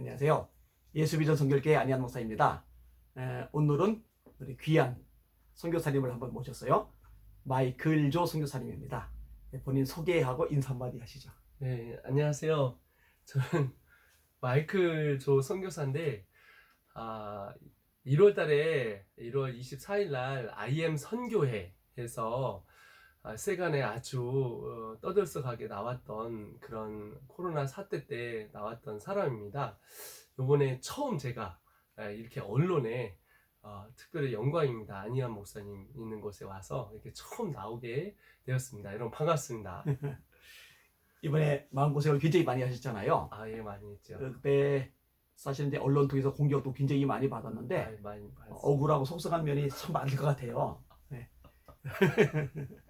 안녕하세요. 예수비전 선교회 안희한 목사입니다. 에, 오늘은 우리 귀한 선교사님을 한번 모셨어요. 마이클조 선교사님입니다. 네, 본인 소개하고 인사 한마디 하시죠. 네, 안녕하세요. 저는 마이클 조 선교사인데, 아, 1월 달에, 1월 24일 날 IM 선교회에서 아, 세간에 아주 어, 떠들썩하게 나왔던 그런 코로나 사태 때 나왔던 사람입니다. 요번에 처음 제가 아, 이렇게 언론에 어, 특별히 영광입니다. 안희환 목사님 있는 곳에 와서 이렇게 처음 나오게 되었습니다. 여러분 반갑습니다. 이번에 마음고생을 굉장히 많이 하셨잖아요. 아, 예, 많이 했죠. 그때 사실 이제 언론 통해서 공격도 굉장히 많이 받았는데 아, 많이. 억울하고 속상한 면이 참 많을 것 같아요. 네.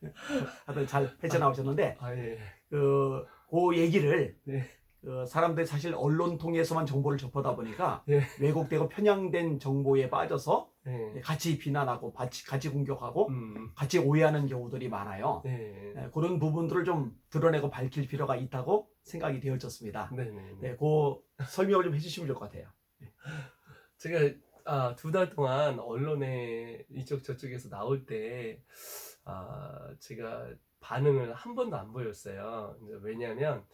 하여튼 잘 헤쳐나오셨는데 아, 예. 그, 그 얘기를 네. 그 사람들이 사실 언론 통해서만 정보를 접하다 보니까 네. 왜곡되고 편향된 정보에 빠져서 네. 같이 비난하고 같이, 같이 공격하고 음, 같이 오해하는 경우들이 많아요. 네. 네, 그런 부분들을 좀 드러내고 밝힐 필요가 있다고 생각이 되어졌습니다. 네, 네. 네, 그 설명을 좀 해주시면 좋을 것 같아요. 제가 아, 두 달 동안 언론에 이쪽 저쪽에서 나올 때 아, 제가 반응을 한 번도 안 보였어요. 왜냐하면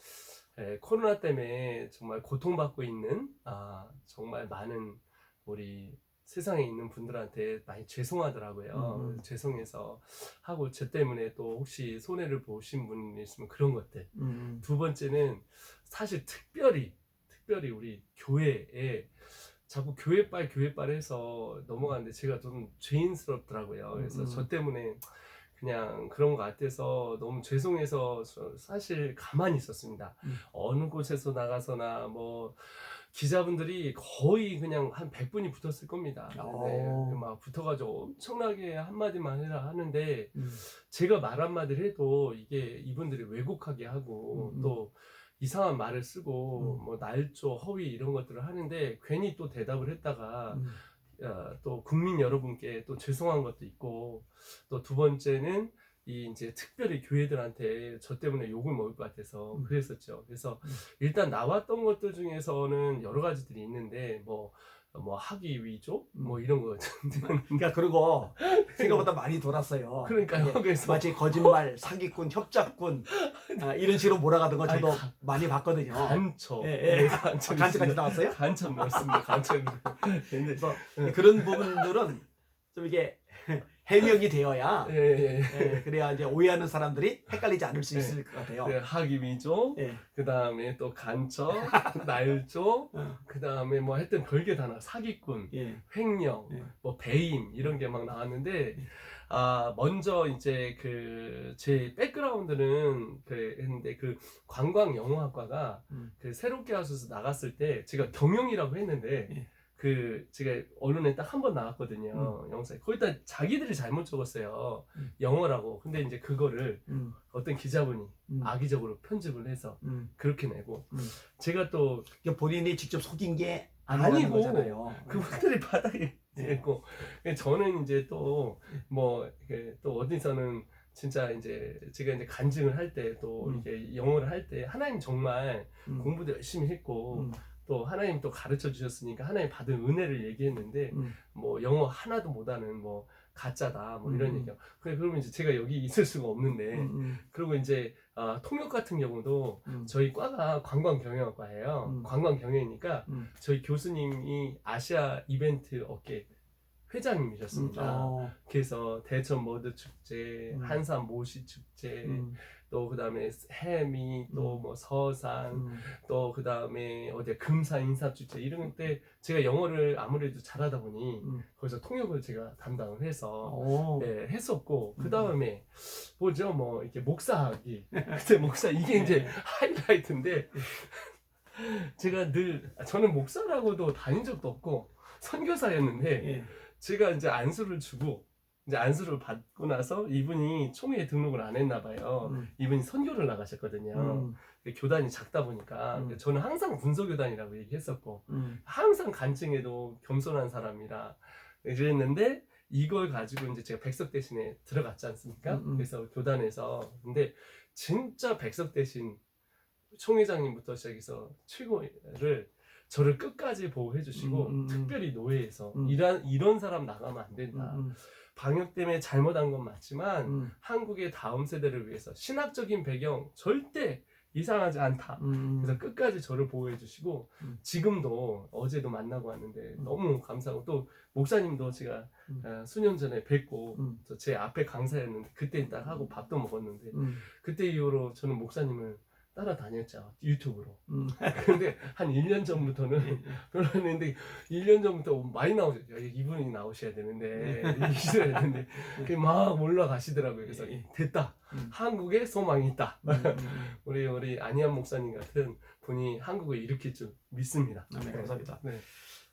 에, 코로나 때문에 정말 고통받고 있는 아, 정말 많은 우리 세상에 있는 분들한테 많이 죄송하더라고요. 음, 음. 죄송해서 하고 저 때문에 또 혹시 손해를 보신 분 있으면 그런 것들. 음, 두 번째는 사실 특별히 특별히 우리 교회에 자꾸 교회빨 교회빨 해서 넘어가는데 제가 좀 죄인스럽더라고요. 그래서 음, 음. 저 때문에 그냥 그런 것 같아서 너무 죄송해서 저 사실 가만히 있었습니다. 음. 어느 곳에서 나가서나 뭐 기자분들이 거의 그냥 한 100분이 붙었을 겁니다. 오. 네, 막 붙어가지고 엄청나게 한마디만 해라 하는데 음, 제가 말 한마디를 해도 이게 이분들이 왜곡하게 하고 음, 음. 또 이상한 말을 쓰고 음. 뭐 날조 허위 이런 것들을 하는데 괜히 또 대답을 했다가 음, 어, 또 국민 여러분께 또 죄송한 것도 있고 또 두 번째는 이 이제 특별히 교회들한테 저 때문에 욕을 먹을 것 같아서 음. 그랬었죠. 그래서 음. 일단 나왔던 것들 중에서는 여러 가지들이 있는데 뭐 뭐 학위 위조 뭐 음. 이런 거 그러니까 그리고 생각보다 많이 돌았어요. 그러니까요. 그래서 마치 거짓말, 사기꾼, 협작꾼 아, 이런 식으로 몰아가던 거 저도 아니, 가- 많이 봤거든요. 간첩. 예, 예. 네, 아, 간첩. 간첩까지 나왔어요? 간첩 넣었습니다. 간첩. 근데 그래서 네. 그런 부분들은 좀 이게 해명이 되어야 예, 예. 예, 그래야 이제 오해하는 사람들이 헷갈리지 않을 수 네. 있을 것 같아요. 네, 학위 위조, 예. 그 다음에 또 간첩, 날조, 어, 그 다음에 뭐 하여튼 별게 다 나, 사기꾼, 예. 횡령, 예. 뭐 배임 이런 게 막 나왔는데 예. 아 먼저 이제 그 제 백그라운드는 그랬는데 그 관광 영어학과가 음. 그 새롭게 하셔서 나갔을 때 제가 경영이라고 했는데 예. 그 제가 언론에 딱 한 번 나왔거든요 영상에 거기다 자기들이 잘못 적었어요 음. 영어라고 근데 이제 그거를 음, 어떤 기자분이 음, 악의적으로 편집을 해서 음. 그렇게 내고 음. 제가 또 그러니까 본인이 직접 속인 게 아니고 거잖아요. 그분들이 바닥에 네. 있고 저는 이제 또 뭐또 어디서는 진짜 이제 제가 이제 간증을 할 때또 음. 이렇게 영어를 할 때 하나님 정말 음, 공부도 열심히 했고 음, 또 하나님 또 가르쳐 주셨으니까 하나님 받은 은혜를 얘기했는데 음, 뭐 영어 하나도 못하는 뭐 가짜다 뭐 이런 음. 얘기가 그래 그러면 이제 제가 여기 있을 수가 없는데 음, 음, 그리고 이제 아, 통역 같은 경우도 음, 저희 과가 관광 경영학과예요 음. 관광 경영이니까 음. 저희 교수님이 아시아 이벤트 업계 회장님이셨습니다. 어, 그래서 대천 머드 축제, 음. 한산 모시 축제, 음, 또 그다음에 해미, 또 음. 뭐 서산, 음, 또 그다음에 어디 금사 인사 축제 이런 때 제가 영어를 아무래도 잘하다 보니 음. 거기서 통역을 제가 담당을 해서 어, 네, 했었고 음. 그 다음에 뭐죠 뭐 이렇게 목사하기 그때 목사 이게 이제 네. 하이라이트인데 제가 늘 저는 목사라고도 다닌 적도 없고 선교사였는데 예. 제가 이제 안수를 주고 이제 안수를 받고 나서 이분이 총회에 등록을 안 했나 봐요. 음, 이분이 선교를 나가셨거든요. 음, 교단이 작다 보니까 음. 저는 항상 군소교단이라고 얘기했었고 음, 항상 간증에도 겸손한 사람이라 그랬는데 이걸 가지고 이제 제가 백석 대신에 들어갔지 않습니까? 음, 음. 그래서 교단에서 근데 진짜 백석 대신 총회장님부터 시작해서 최고를 저를 끝까지 보호해 주시고 음, 음, 음. 특별히 노예에서 음. 이런 이런 사람 나가면 안 음, 된다. 음, 방역 때문에 잘못한 건 맞지만 음, 한국의 다음 세대를 위해서 신학적인 배경 절대 이상하지 않다. 음, 그래서 끝까지 저를 보호해 주시고 음. 지금도 어제도 만나고 왔는데 음. 너무 감사하고 또 목사님도 제가 음. 어, 수년 전에 뵙고 음. 저제 앞에 강사였는데 그때 딱 하고 밥도 먹었는데 음, 그때 이후로 저는 목사님을 따라다녔죠 유튜브로 음. 근데 한 1년 전부터는 별로 안 했는데 1년 전부터 많이 나오죠 야, 이분이 나오셔야 되는데 있어야 되는데 그게 막 올라가시더라고요 그래서 예. 됐다 음. 한국에 소망이 있다 음, 음, 우리 우리 안희한 목사님 같은 분이 한국을 일으킬 줄 믿습니다. 음. 네, 감사합니다. 네.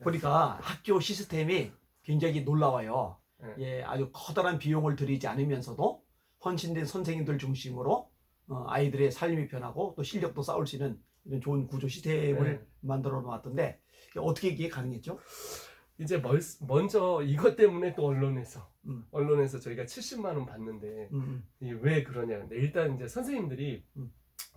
보니까 학교 시스템이 굉장히 놀라워요. 네. 예, 아주 커다란 비용을 들이지 않으면서도 헌신된 선생님들 중심으로 어, 아이들의 삶이 변하고 또 실력도 쌓을 수 있는 이런 좋은 구조 시스템을 네. 만들어 놓았던데 어떻게 이게 가능했죠? 이제 멀, 먼저 이것 때문에 또 언론에서 음. 언론에서 저희가 70만 원 받는데 음, 이게 왜 그러냐 근데 일단 이제 선생님들이 음.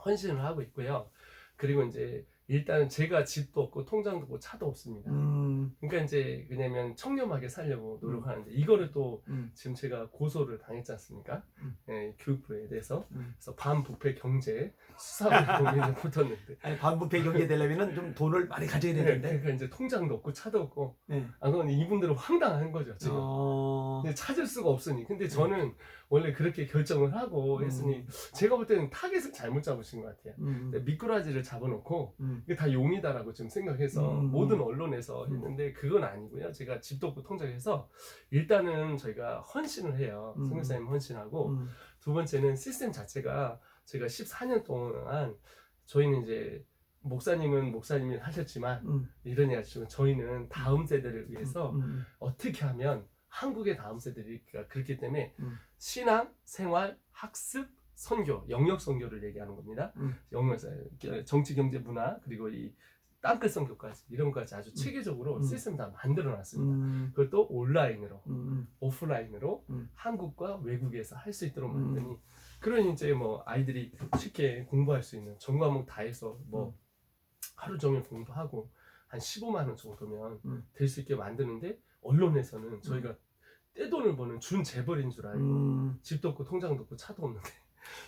헌신을 하고 있고요. 그리고 이제 일단 제가 집도 없고 통장도 없고 차도 없습니다. 음, 그러니까 이제 왜냐면 청렴하게 살려고 노력하는데 이거를 또 음, 지금 제가 고소를 당했지 않습니까? 음. 예, 교육부에 대해서 음. 그래서 반부패 경제 수사본에 붙었는데 아니 반부패 경제 되려면은 좀 돈을 많이 가져야 네, 되는데. 그러니까 이제 통장도 없고 차도 없고 네. 아 그건 이분들은 황당한 거죠 지금 어, 근데 찾을 수가 없으니 근데 저는 원래 그렇게 결정을 하고 했으니 음, 제가 볼 때는 타겟을 잘못 잡으신 것 같아요 음, 근데 미꾸라지를 잡아놓고 음, 이게 다 용이다라고 지금 생각해서 음, 모든 음. 언론에서 음. 했는데 그건 아니고요 제가 집도 없고 통장에서 일단은 저희가 헌신을 해요 음. 성교사님 헌신하고 음, 두 번째는 시스템 자체가 제가 14년 동안 저희는 이제 목사님은 목사님이 하셨지만 음, 이런 얘기하시면 저희는 다음 세대를 위해서 음, 음, 어떻게 하면 한국의 다음 세대가 그렇기 때문에 음. 신앙, 생활, 학습, 선교, 영역 선교를 얘기하는 겁니다. 음. 영역 정치, 경제, 문화 그리고 이 땅끝 선교까지 이런 것까지 아주 체계적으로 음. 시스템 다 만들어 놨습니다. 음, 그걸 또 온라인으로 음, 오프라인으로 음. 한국과 외국에서 할 수 있도록 음. 만드니 그러니 이제 뭐 아이들이 쉽게 공부할 수 있는 전 과목 다 해서 뭐 음. 하루 종일 공부하고 한 15만 원 정도면 음. 될수 있게 만드는데 언론에서는 저희가 떼돈을 버는 준 재벌인 줄 알고 음. 집도 없고 통장도 없고 차도 없는데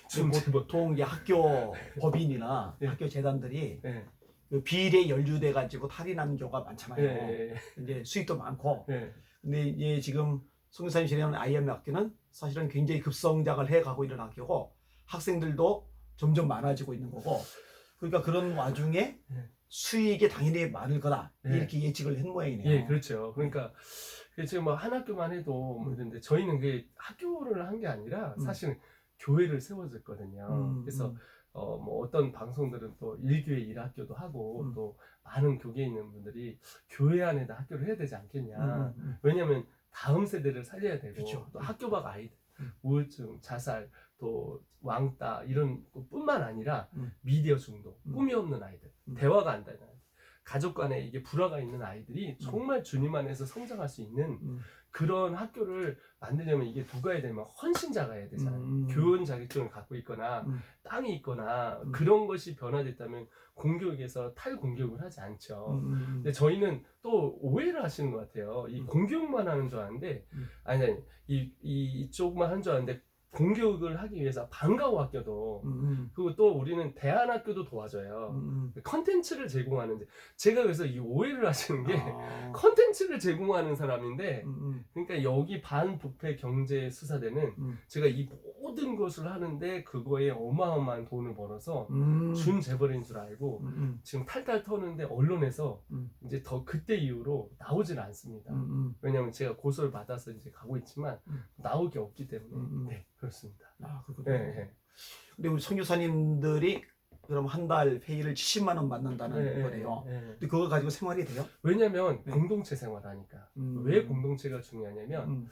그준 재벌 보통 이제 학교 법인이나 예. 학교 재단들이 예, 그 비례 연루돼 가지고 탈인하는 경우가 많잖아요. 예, 이제 수익도 많고. 예, 예. 근데 이제 지금 송교사님 진행하는 IM 학교는 사실은 굉장히 급성장을 해 가고 있는 학교고 학생들도 점점 많아지고 있는 거고. 그러니까 그런 와중에 예. 수익이 당연히 많을 거다. 예. 이렇게 예측을 한 모양이네요. 예, 그렇죠. 그러니까 그 지금 뭐한 학교만 해도 뭐 이런데 저희는 그 학교를 한 게 아니라 음. 사실은 교회를 세워줬거든요. 음, 그래서 음, 어, 뭐 어떤 방송들은 또 일교회 일학교도 하고 음. 또 많은 교계에 있는 분들이 교회 안에다 학교를 해야 되지 않겠냐. 음, 음, 왜냐하면 다음 세대를 살려야 되고 그렇죠. 또 학교 밖 아이들 음. 우울증, 자살, 또 왕따 이런 것뿐만 아니라 음. 미디어 중독, 음. 꿈이 없는 아이들, 음. 대화가 안 되는 아이들, 가족 간에 이게 불화가 있는 아이들이 정말 주님 안에서 성장할 수 있는 음, 그런 학교를 만들려면 이게 누가 해야 되면 헌신자가 해야 되잖아요. 음. 교원 자격증을 갖고 있거나 음. 땅이 있거나 음. 그런 것이 변화됐다면 공교육에서 탈공교육을 하지 않죠. 음, 음, 근데 저희는 또 오해를 하시는 것 같아요. 이 음. 공교육만 하는 줄 아는데 음. 아니 아니 이, 이 이쪽만 하는 줄 아는데 공교육을 하기 위해서 방과후 학교도 음, 음, 그리고 또 우리는 대안학교도 도와줘요. 음, 음. 컨텐츠를 제공하는데 제가 그래서 이 오해를 하시는 게 아, 컨텐츠를 제공하는 사람인데 음, 음, 그러니까 여기 반부패 경제 수사대는 음. 제가 이 모든 것을 하는데 그거에 어마어마한 돈을 벌어서 음, 준 재벌인 줄 알고 음, 음, 지금 탈탈 터는데 언론에서 음. 이제 더 그때 이후로 나오질 않습니다. 음, 음. 왜냐하면 제가 고소를 받아서 이제 가고 있지만 음. 나올 게 없기 때문에 음, 음. 네 그렇습니다. 아, 그렇군요. 네, 네. 근데 우리 선교사님들이 그럼 한 달 회의를 70만 원 받는다는 네, 거래요. 네, 네. 근데 그거 가지고 생활이 돼요? 왜냐하면 네. 공동체 생활하니까 음. 왜 공동체가 중요하냐면 음,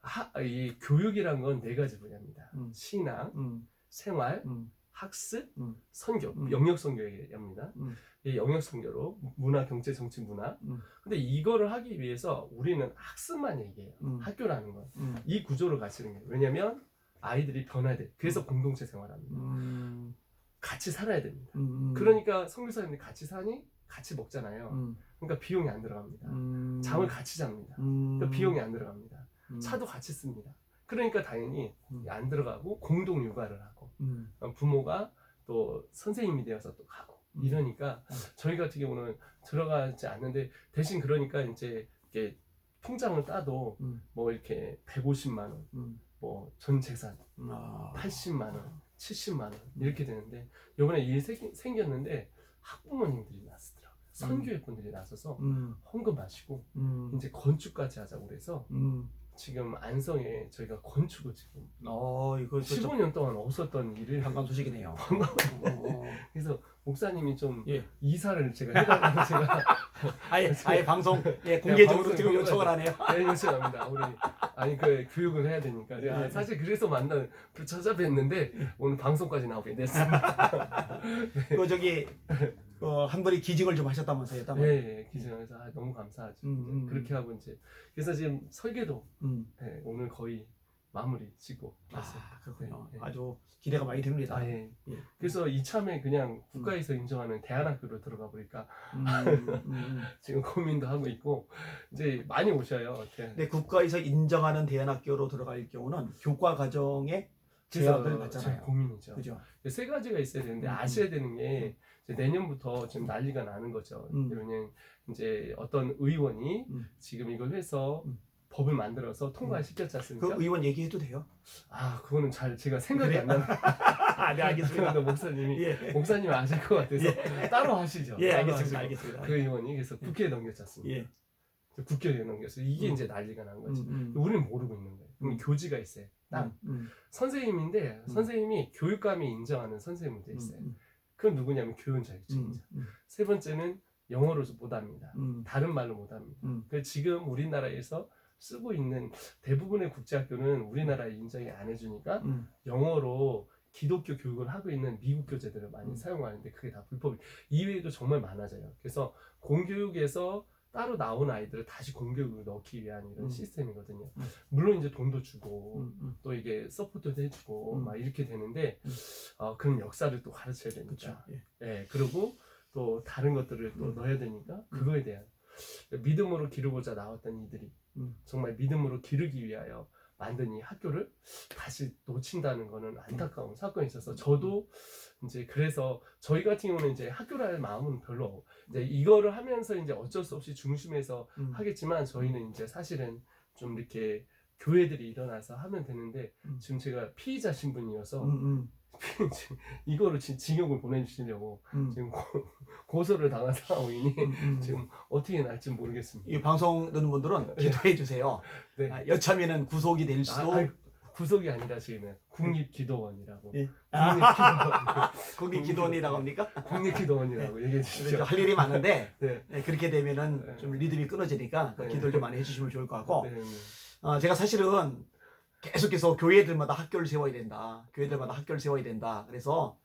하, 이 교육이란 건 네 가지 분야입니다. 음. 신앙, 음, 생활, 음, 학습, 음. 선교, 음. 영역 선교입니다. 음. 이 영역 선교로 문화, 경제, 정치, 문화. 음. 근데 이거를 하기 위해서 우리는 학습만 얘기해요. 음. 학교라는 건. 음, 이 구조를 가지는 거예요. 왜냐면 아이들이 변화돼. 그래서 공동체 생활합니다. 음, 같이 살아야 됩니다. 음, 음. 그러니까 선교사님들이 같이 사니 같이 먹잖아요. 음, 그러니까 비용이 안 들어갑니다. 음, 잠을 같이 잡니다. 음, 그러니까 비용이 안 들어갑니다. 음, 차도 같이 씁니다. 그러니까 당연히 음. 안 들어가고 공동 육아를 하고 음, 부모가 또 선생님이 되어서 또 가고 음. 이러니까 음. 저희 같은 경우는 들어가지 않는데 대신 그러니까 이제 이렇게 통장을 따도 음, 뭐 이렇게 150만 원, 음, 뭐 전 재산 아, 80만 원, 70만 원 이렇게 되는데 이번에 일 생- 생겼는데 학부모님들이 나서더라고요. 선교회 분들이 나서서 음, 헌금 하시고 음, 이제 건축까지 하자고 그래서 음, 지금 안성에 저희가 건축을 지금 어, 이거 좀 15년 동안 없었던 일을 반가운 소식이네요. 반가운 어, 어. 그래서 목사님이 좀 예. 이사를 제가 해달라고 제가 아예 아예 방송 예 공개적으로 지금 요청을 하네요. 네, 요청합니다. 우리 아니 그 교육을 해야 되니까 예. 사실 그래서 만나 찾아뵀는데 오늘 방송까지 나오게 됐습니다. 그 저기 어, 한 번에 기증을 좀 하셨다면서요, 땀. 예, 예, 기증해서 아, 너무 감사하죠. 음, 음. 그렇게 하고 이제 그래서 지금 설계도 음. 네, 오늘 거의 마무리 짓고 왔어요. 아 그렇군요. 네, 네. 아주 기대가 많이 됩니다. 아, 예. 예. 그래서 이참에 그냥 국가에서 인정하는 대안학교로 들어가 보니까 음, 음, 음. 지금 고민도 하고 있고 이제 많이 오셔요. 근데 국가에서 인정하는 대안학교로 들어갈 경우는 교과 과정에 제약을 받잖아요. 제 고민이죠. 그죠? 세 가지가 있어야 되는데 음, 아셔야 되는 게 내년부터 지금 난리가 나는 거죠. 음. 그냥 이제 어떤 의원이 음. 지금 이걸 해서 음. 법을 만들어서 통과시켰지 않습니까? 그 의원 얘기해도 돼요? 아 그거는 잘 제가 생각이 그래? 안 나는. 아, 네 알겠습니다. 목사님이 예, 목사님 아실 것 같아서 따로 하시죠. 예 따로 알겠습니다. 하시고. 알겠습니다. 그 의원이 그래서 국회에 넘겼지 않습니까? 예, 국회에 넘겼어. 이게 음. 이제 난리가 난 거지. 음, 음. 우리는 모르고 있는 거예요. 음. 교지가 있어요. 딱 음, 선생님인데 음. 선생님이 교육감이 인정하는 선생님도 음, 있어요. 음, 그건 누구냐면 교원 음, 자격증이죠. 음, 세 번째는 영어로 못합니다. 음, 다른 말로 못합니다. 음. 그 지금 우리나라에서 쓰고 있는 대부분의 국제학교는 우리나라에 인정이 안 해주니까 음, 영어로 기독교 교육을 하고 있는 미국 교재들을 많이 음. 사용하는데 그게 다 불법이 이외에도 정말 많아져요. 그래서 공교육에서 따로 나온 아이들을 다시 공교육을 넣기 위한 이런 음. 시스템이거든요. 음. 물론 이제 돈도 주고 음, 음. 또 이게 서포트도 해주고 음. 막 이렇게 되는데 음. 어, 그런 역사를 또 가르쳐야. 되니까 예. 예, 그리고 또 다른 것들을 또 음. 넣어야 되니까 그거에 대한 믿음으로 기르고자 나왔던 이들이 음. 정말 믿음으로 기르기 위하여 만든 이 학교를 다시 놓친다는 거는 안타까운 사건이 있어서 저도 이제 그래서 저희 같은 경우는 이제 학교를 할 마음은 별로 이제 이거를 하면서 이제 어쩔 수 없이 중심에서 음. 하겠지만 저희는 이제 사실은 좀 이렇게 교회들이 일어나서 하면 되는데 음. 지금 제가 피의자 신분이어서 음, 음, 이거를 지- 징역을 보내주시려고 음. 지금 고, 고소를 당한 상황이니 음, 음. 지금 어떻게 날지 모르겠습니다. 이 방송 듣는 분들은 기도해 주세요. 네. 아, 여차하면 구속이 될 수도 아, 아니, 구속이 아니라 지금 국립기도원이라고 예. 국립기도원 거기 기도원이라고 합니까? 국립기도원이라고 얘기해 주시죠. 할 일이 많은데 네. 네, 그렇게 되면은 네. 좀 리듬이 끊어지니까 그 네. 기도를 좀 많이 해주시면 좋을 것 같고 네, 네. 어, 제가 사실은 계속해서 교회들마다 학교를 세워야 된다. 교회들마다 학교를 세워야 된다. 그래서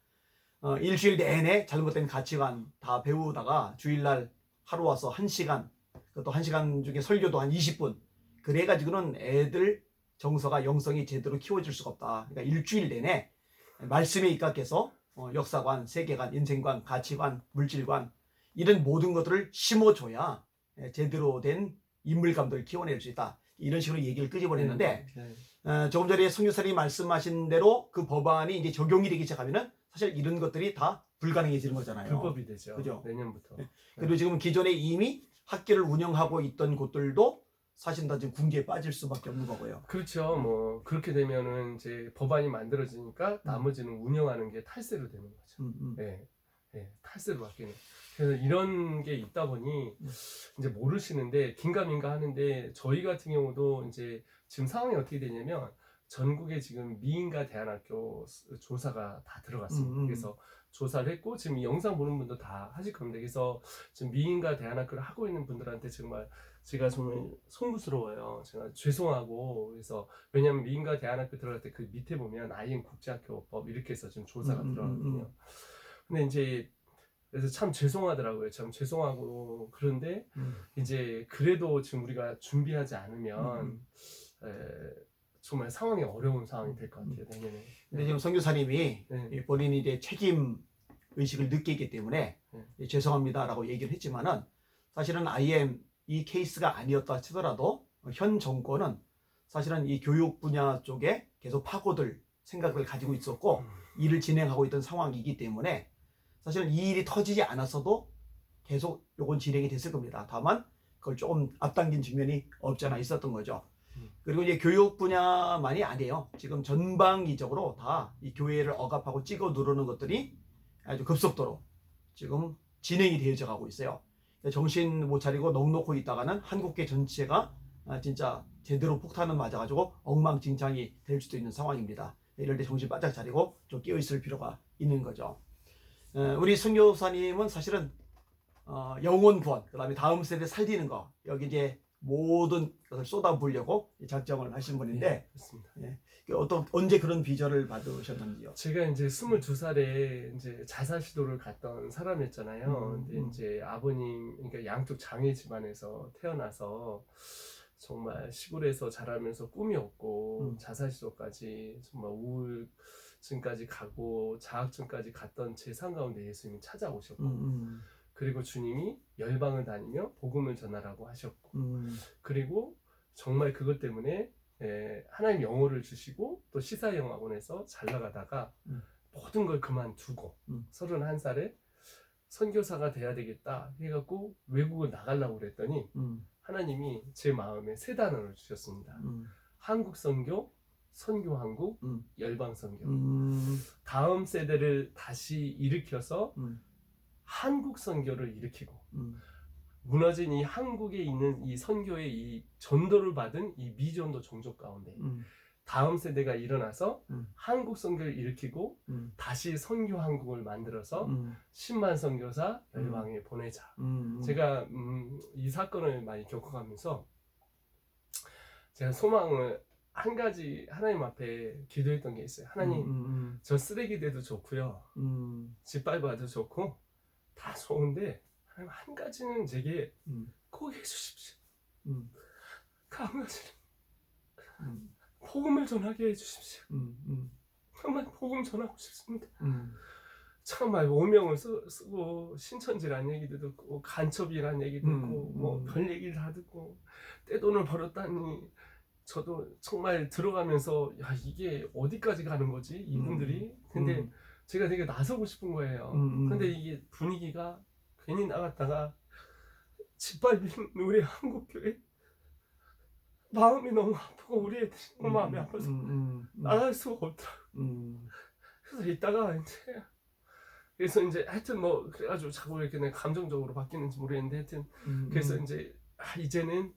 어, 일주일 내내 잘못된 가치관 다 배우다가 주일날 하루 와서 한 시간, 그것도 한 시간 중에 설교도 한 20분. 그래가지고는 애들 정서가 영성이 제대로 키워질 수가 없다. 그러니까 일주일 내내 말씀에 입각해서 어, 역사관, 세계관, 인생관, 가치관, 물질관 이런 모든 것들을 심어줘야 예, 제대로 된 인물감들을 키워낼 수 있다. 이런 식으로 얘기를 끄집어냈는데 네. 어, 조금 전에 성교사님이 말씀하신 대로 그 법안이 이제 적용이 되기 시작하면은 사실 이런 것들이 다 불가능해지는 거잖아요. 불법이 되죠. 그죠? 내년부터. 네. 그리고 지금 기존에 이미 학교를 운영하고 있던 곳들도 사실 다 지금 궁지에 빠질 수밖에 없는 거고요. 그렇죠. 뭐 그렇게 되면은 이제 법안이 만들어지니까 나머지는 운영하는 게 탈세로 되는 거죠. 음, 음. 네, 네, 탈세로 바뀌는. 그래서 이런 게 있다 보니 음. 이제 모르시는데 긴가민가 하는데 저희 같은 경우도 이제 지금 상황이 어떻게 되냐면 전국에 지금 미인가 대안학교 스- 조사가 다 들어갔습니다. 음, 음. 그래서 조사를 했고 지금 이 영상 보는 분도 다 하실 겁니다. 그래서 지금 미인가 대안학교를 하고 있는 분들한테 정말 제가 정말 송구스러워요. 제가 죄송하고 그래서 왜냐하면 미인가 대안학교 들어갈 때 그 밑에 보면 아이엠 국제학교법 이렇게 해서 지금 조사가 음, 음, 들어가거든요. 음, 근데 이제 그래서 참 죄송하더라고요. 참 죄송하고 그런데 음. 이제 그래도 지금 우리가 준비하지 않으면 음, 에, 정말 상황이 어려운 상황이 될 것 같아요 내년에. 근데 지금 성교사님이 네. 이 본인이 이제 책임 의식을 느끼기 때문에 네. 예, 죄송합니다라고 얘기를 했지만은 사실은 IM 이 케이스가 아니었다 치더라도 현 정권은 사실은 이 교육 분야 쪽에 계속 파고들 생각을 가지고 있었고 일을 진행하고 있던 상황이기 때문에 사실은 이 일이 터지지 않았어도 계속 요건 진행이 됐을 겁니다. 다만 그걸 조금 앞당긴 측면이 없잖아 있었던 거죠. 음. 그리고 이제 교육 분야만이 아니에요. 지금 전방위적으로 다 이 교회를 억압하고 찍어 누르는 것들이 아주 급속도로 지금 진행이 되어져 가고 있어요. 정신 못 차리고 넋놓고 있다가는 한국계 전체가 아, 진짜 제대로 폭탄을 맞아가지고 엉망진창이 될 수도 있는 상황입니다. 이럴 때 정신 바짝 차리고 좀 깨어 있을 필요가 있는 거죠. 어, 우리 선교사님은 사실은 어, 영혼 구원, 그다음에 다음 세대 살리는 거 여기 이제 모든 것을 쏟아부으려고 작정을 하신 분인데 네, 그렇습니다. 그 어떤 언제 그런 비전을 받으셨는지요? 제가 이제 22살에 이제 자살 시도를 갔던 사람이었잖아요. 음, 근데 음. 이제 아버님, 그러니까 양쪽 장애 집안에서 태어나서 정말 시골에서 자라면서 꿈이 없고 음. 자살 시도까지 정말 우울 증까지 가고 자학증까지 갔던 제삶 가운데 예수님이 찾아오셨고 음, 그리고 주님이 열방을 다니며 복음을 전하라고 하셨고 음, 그리고 정말 그것 때문에 에, 하나님 영어를 주시고 또 시사영화원에서 잘 나가다가 음. 모든 걸 그만두고 음. 31살에 선교사가 돼야 되겠다 해갖고 외국을 나가려고 그랬더니 음, 하나님이 제 마음에 세 단어를 주셨습니다. 음, 한국 선교, 선교 한국, 음. 열방 선교. 음, 다음 세대를 다시 일으켜서 음, 한국 선교를 일으키고 음, 무너진 이 한국에 있는 이 선교의 이 전도를 받은 이 미전도 종족 가운데 음, 다음 세대가 일어나서 음. 한국 선교를 일으키고 음, 다시 선교 한국을 만들어서 음, 10만 선교사 열방에 보내자. 음, 제가 음, 이 사건을 많이 겪어가면서 제가 소망을 한 가지 하나님 앞에 기도했던 게 있어요. 하나님, 음, 저 쓰레기 돼도 좋고요, 음, 짓밟아도 좋고 다 좋은데 하나님 한 가지는 제게 음, 꼭 해주십시오. 음, 그한 가지 음, 복음을 전하게 해주십시오. 음, 음, 정말 복음 전하고 싶습니다. 음, 정말 오명을 쓰, 쓰고 신천지란 얘기도 듣고 간첩이란 얘기 듣고 음, 뭐 음. 별 얘기를 다 듣고 떼돈을 벌었다니 저도 정말 들어가면서 야 이게 어디까지 가는 거지 이분들이? 근데 음, 제가 되게 나서고 싶은 거예요. 음, 음. 근데 이게 분위기가 괜히 나갔다가 짓밟힌 우리 한국 교회 마음이 너무 아프고 우리 애들이 너무 마음이 아파서 음, 음, 음, 나갈 수가 없더라고요. 음, 그래서 이따가 이제 그래서 이제 하여튼 뭐 그래가지고 자꾸 이렇게 내 감정적으로 바뀌는지 모르겠는데 하여튼 음, 그래서 음, 이제 아 이제는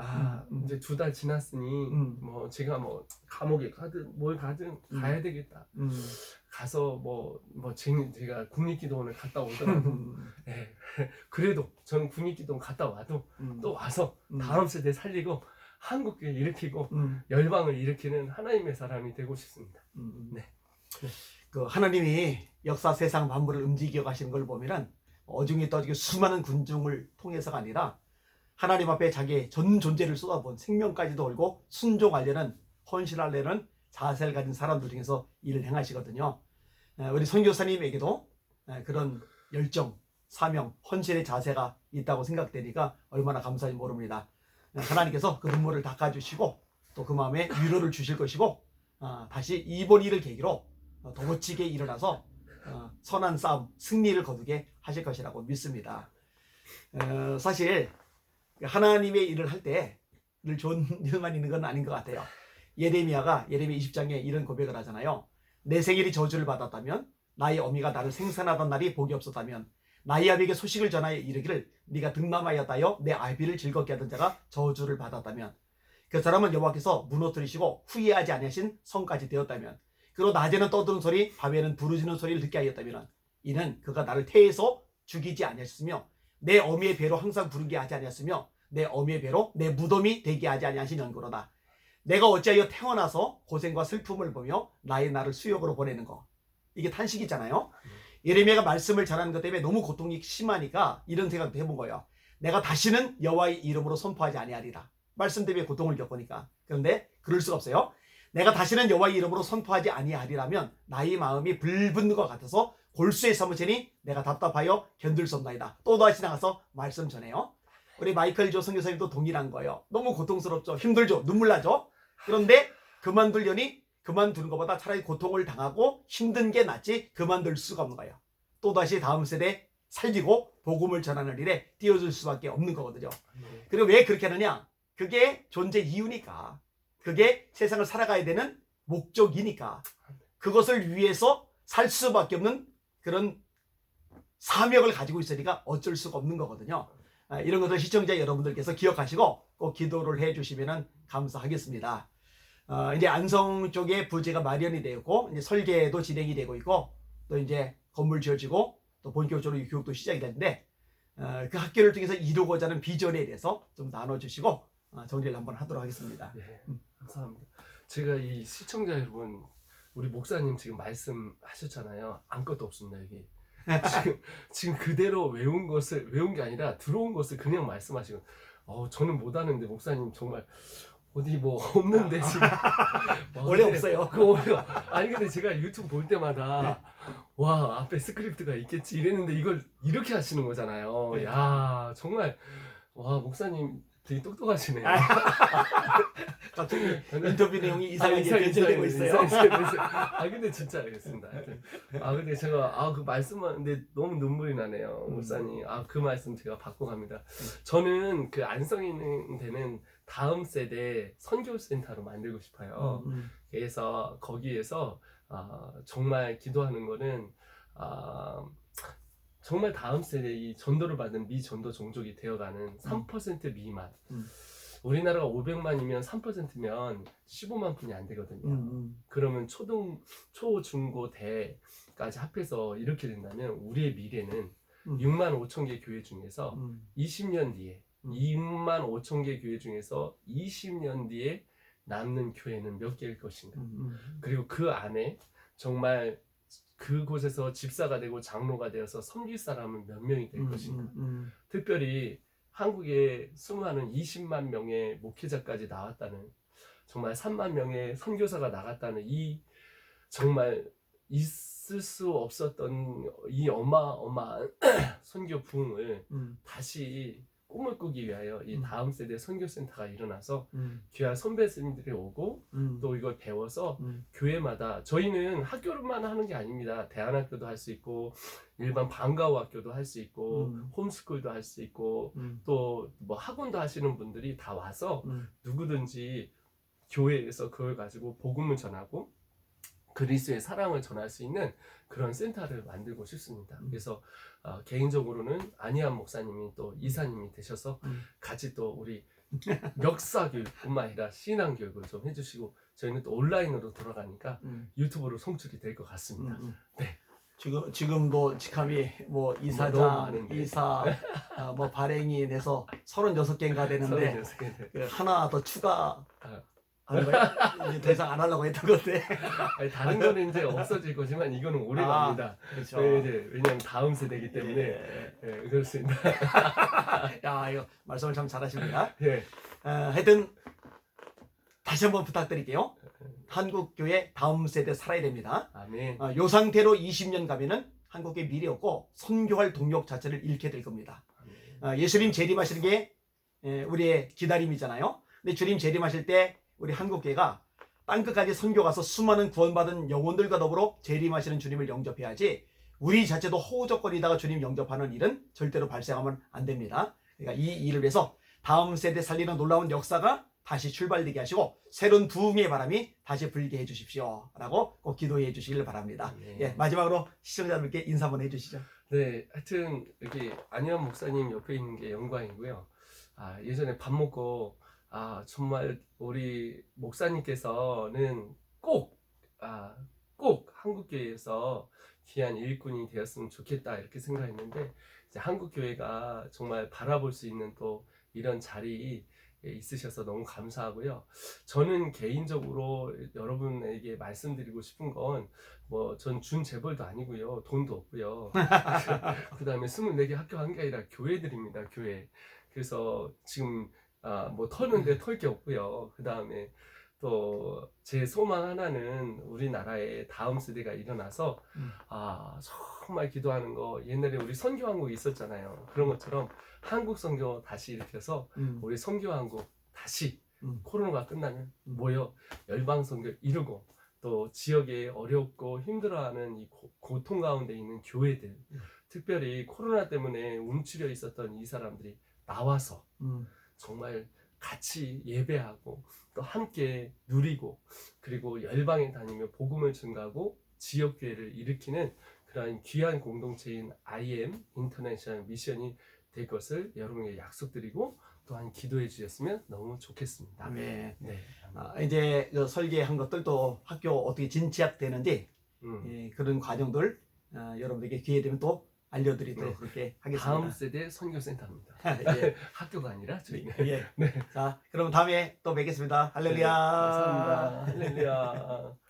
아 음, 음. 이제 두 달 지났으니 음. 뭐 제가 뭐 감옥에 가든 뭘 가든 가야 되겠다 음, 가서 뭐뭐 제가 국립기도원을 갔다 오더라도 음, 예. 그래도 저는 국립기도원 갔다 와도 음, 또 와서 음. 다음 세대 살리고 한국교회 일으키고 음, 열방을 일으키는 하나님의 사람이 되고 싶습니다. 음, 네. 그 하나님이 역사 세상 만물을 움직여 가시는 걸 보면은 어중이 떠지게 수많은 군중을 통해서가 아니라 하나님 앞에 자기의 전 존재를 쏟아부은 생명까지도 걸고 순종하려는 헌신하려는 자세를 가진 사람들 중에서 일을 행하시거든요. 에, 우리 선교사님에게도 에, 그런 열정, 사명, 헌신의 자세가 있다고 생각되니까 얼마나 감사한지 모릅니다. 에, 하나님께서 그 눈물을 닦아주시고 또 그 마음에 위로를 주실 것이고 아, 다시 이번 일을 계기로 어, 더 멋지게 일어나서 어, 선한 싸움, 승리를 거두게 하실 것이라고 믿습니다. 어, 사실 하나님의 일을 할 때 늘 좋은 일만 있는 건 아닌 것 같아요. 예레미야가 예레미야 20장에 이런 고백을 하잖아요. 내 생일이 저주를 받았다면 나의 어미가 나를 생산하던 날이 복이 없었다면 나의 아비에게 소식을 전하여 이르기를 네가 득남하였다여 내 아비를 즐겁게 하던 자가 저주를 받았다면 그 사람은 여호와께서 무너뜨리시고 후회하지 아니하신 성까지 되었다면 그리고 낮에는 떠드는 소리 밤에는 부르짖는 소리를 듣게 하였다면 이는 그가 나를 태에서 죽이지 아니하셨으며 내 어미의 배로 항상 부르게 하지 아니하였으며 내 어미의 배로 내 무덤이 되게 하지 아니하신 연고로다. 내가 어찌하여 태어나서 고생과 슬픔을 보며 나의 나를 수욕으로 보내는 거. 이게 탄식이잖아요. 예레미야가 말씀을 전하는 것 때문에 너무 고통이 심하니까 이런 생각도 해본 거예요. 내가 다시는 여호와의 이름으로 선포하지 아니하리라. 말씀 때문에 고통을 겪으니까. 그런데 그럴 수가 없어요. 내가 다시는 여호와의 이름으로 선포하지 아니하리라면 나의 마음이 불붙는 것 같아서 골수의 사무체니 내가 답답하여 견딜 수 없나이다. 또 다시 나가서 말씀 전해요. 우리 마이클 조 선교사님도 동일한 거예요. 너무 고통스럽죠. 힘들죠. 눈물 나죠. 그런데 그만두려니 그만두는 것보다 차라리 고통을 당하고 힘든 게 낫지 그만둘 수가 없는 거예요. 또다시 다음 세대 살리고 복음을 전하는 일에 뛰어들 수밖에 없는 거거든요. 네. 그리고 왜 그렇게 하느냐? 그게 존재 이유니까. 그게 세상을 살아가야 되는 목적이니까. 그것을 위해서 살 수밖에 없는 그런 사명을 가지고 있으니까 어쩔 수가 없는 거거든요. 아, 이런 것들 시청자 여러분들께서 기억하시고 꼭 기도를 해 주시면 감사하겠습니다. 어, 이제 안성 쪽에 부재가 마련이 되었고 이제 설계도 진행이 되고 있고 또 이제 건물 지어지고 또 본격적으로 교육도 시작이 됐는데 어, 그 학교를 통해서 이루고자 하는 비전에 대해서 좀 나눠주시고 어, 정리를 한번 하도록 하겠습니다. 네, 감사합니다. 제가 이 시청자 여러분, 우리 목사님 지금 말씀하셨잖아요. 아무것도 없습니다 여기. 지금 지금 그대로 외운 것을 외운 게 아니라 들어온 것을 그냥 말씀하시고, 어 저는 못하는데 목사님 정말 어디 뭐 없는데 지금 와, 원래 없어요. 그 원래 아니 근데 제가 유튜브 볼 때마다 와 앞에 스크립트가 있겠지 이랬는데 이걸 이렇게 하시는 거잖아요. 네. 야 정말 와 목사님 되게 똑똑하시네요. 갑자기 인터뷰 내용이 이상하게 이상, 변질되고 있어요. 아 근데 진짜 알겠습니다. 하여튼. 아 근데 제가 아 그 말씀하는데 너무 눈물이 나네요, 음. 목사님. 아 그 말씀 제가 받고 갑니다. 저는 그 있는 데는 다음 세대 선교센터로 만들고 싶어요. 음, 그래서 거기에서 아, 정말 기도하는 거는 아, 정말 다음 세대 이 전도를 받은 미전도 종족이 되어가는 3% 미만. 음. 우리나라가 500만이면 3%면 15만 분이 안 되거든요. 음, 음, 그러면 초등, 초, 중, 고, 대까지 합해서 이렇게 된다면 우리의 미래는 음. 6만 5천 개 교회 중에서 음, 20년 뒤에 음. 2만 5천 개 교회 중에서 20년 뒤에 남는 교회는 몇 개일 것인가? 음, 음. 그리고 그 안에 정말 그곳에서 집사가 되고 장로가 되어서 섬길 사람은 몇 명이 될 음, 것인가? 음, 음. 특별히 한국에 수많은 20만 명의 목회자까지 나왔다는 정말 3만 명의 선교사가 나갔다는 이 정말 있을 수 없었던 이 어마어마한 선교 부흥을 음, 다시 꿈을 꾸기 위하여 이 음. 다음 세대 선교센터가 일어나서 음, 귀한 선배님들이 오고 음, 또 이걸 배워서 음, 교회마다 저희는 학교로만 하는 게 아닙니다. 대안학교도 할 수 있고 일반 방과후 학교도 할 수 있고 음. 홈스쿨도 할 수 있고 음, 또뭐 학원도 하시는 분들이 다 와서 음, 누구든지 교회에서 그걸 가지고 복음을 전하고 그리스도의 사랑을 전할 수 있는 그런 센터를 만들고 싶습니다. 음. 그래서 어, 개인적으로는 안희한 목사님이 또 이사님이 되셔서 음. 같이 또 우리 역사 교육뿐만 아니라 신앙 교육을 좀 해주시고 저희는 또 온라인으로 돌아가니까 음, 유튜브로 송출이 될 것 같습니다. 음. 네. 지금 지금도 직함이 뭐 너무 이사장. 이사, 아, 뭐 발행이 돼서 36개인가 되는데 36개. 그 하나 더 추가 아. 이제 더 이상 안 하려고 했던 건데. 아니, 다른 거는 이제 없어질 거지만 이거는 오래 아, 갑니다. 그렇죠. 네, 이제 왜냐하면 다음 세대이기 때문에 예. 네, 그렇습니다. 야, 이거 말씀을 참 잘하십니다. 네. 어, 하여튼 다시 한번 부탁드릴게요. 한국 교회 다음 세대 살아야 됩니다. 아멘. 어, 요 상태로 20년 가면은 한국의 미래 없고 선교할 동력 자체를 잃게 될 겁니다. 어, 예수님 재림하시는 게 에, 우리의 기다림이잖아요. 근데 주님 재림하실 때 우리 한국교회가 땅끝까지 선교 가서 수많은 구원받은 영혼들과 더불어 재림하시는 주님을 영접해야지 우리 자체도 호우적거리다가 주님 영접하는 일은 절대로 발생하면 안 됩니다. 그러니까 이 일을 위해서 다음 세대 살리는 놀라운 역사가 다시 출발되게 하시고 새로운 부흥의 바람이 다시 불게 해주십시오. 라고 꼭 기도해 주시길 바랍니다. 아멘. 예, 마지막으로 시청자분께 인사 한번 해주시죠. 네, 하여튼 여기 안희원 목사님 옆에 있는 게 영광이고요. 아, 예전에 밥 먹고 아 정말 우리 목사님께서는 꼭 아, 꼭 한국교회에서 귀한 일꾼이 되었으면 좋겠다 이렇게 생각했는데 이제 한국교회가 정말 바라볼 수 있는 또 이런 자리 있으셔서 너무 감사하고요. 저는 개인적으로 여러분에게 말씀드리고 싶은 건 뭐 전 준 재벌도 아니고요. 돈도 없고요. 그 다음에 24개 학교 한 게 아니라 교회들입니다. 교회. 그래서 지금 아, 뭐 터는데 털 게 없고요. 그 다음에 또 제 소망 하나는 우리나라에 다음 세대가 일어나서 음. 아 정말 기도하는 거 옛날에 우리 선교 왕국 있었잖아요. 그런 것처럼 한국 선교 다시 일으켜서 음. 우리 선교 왕국 다시 음. 코로나가 끝나면 음. 모여 열방 선교 이루고 또 지역에 어렵고 힘들어하는 이 고, 고통 가운데 있는 교회들 음. 특별히 코로나 때문에 움츠려 있었던 이 사람들이 나와서 음. 정말 같이 예배하고 또 함께 누리고 그리고 열방에 다니며 복음을 증가하고 지역 교회를 일으키는 그러한 귀한 공동체인 IM 인터내셔널 미션이 될 것을 여러분에게 약속드리고 또한 기도해 주셨으면 너무 좋겠습니다. 아멘. 네. 아, 이제 그 설계한 것들도 학교 어떻게 진치학되는지 음. 예, 그런 과정들 아, 여러분들에게 기회 되면 또 알려드리도록 네. 그렇게 다음 하겠습니다. 세대 선교센터입니다. 예, 학교가 아니라 저희는. 예. 네. 자, 그럼 다음에 또 뵙겠습니다. 할렐루야. 네, 감사합니다. 할렐루야.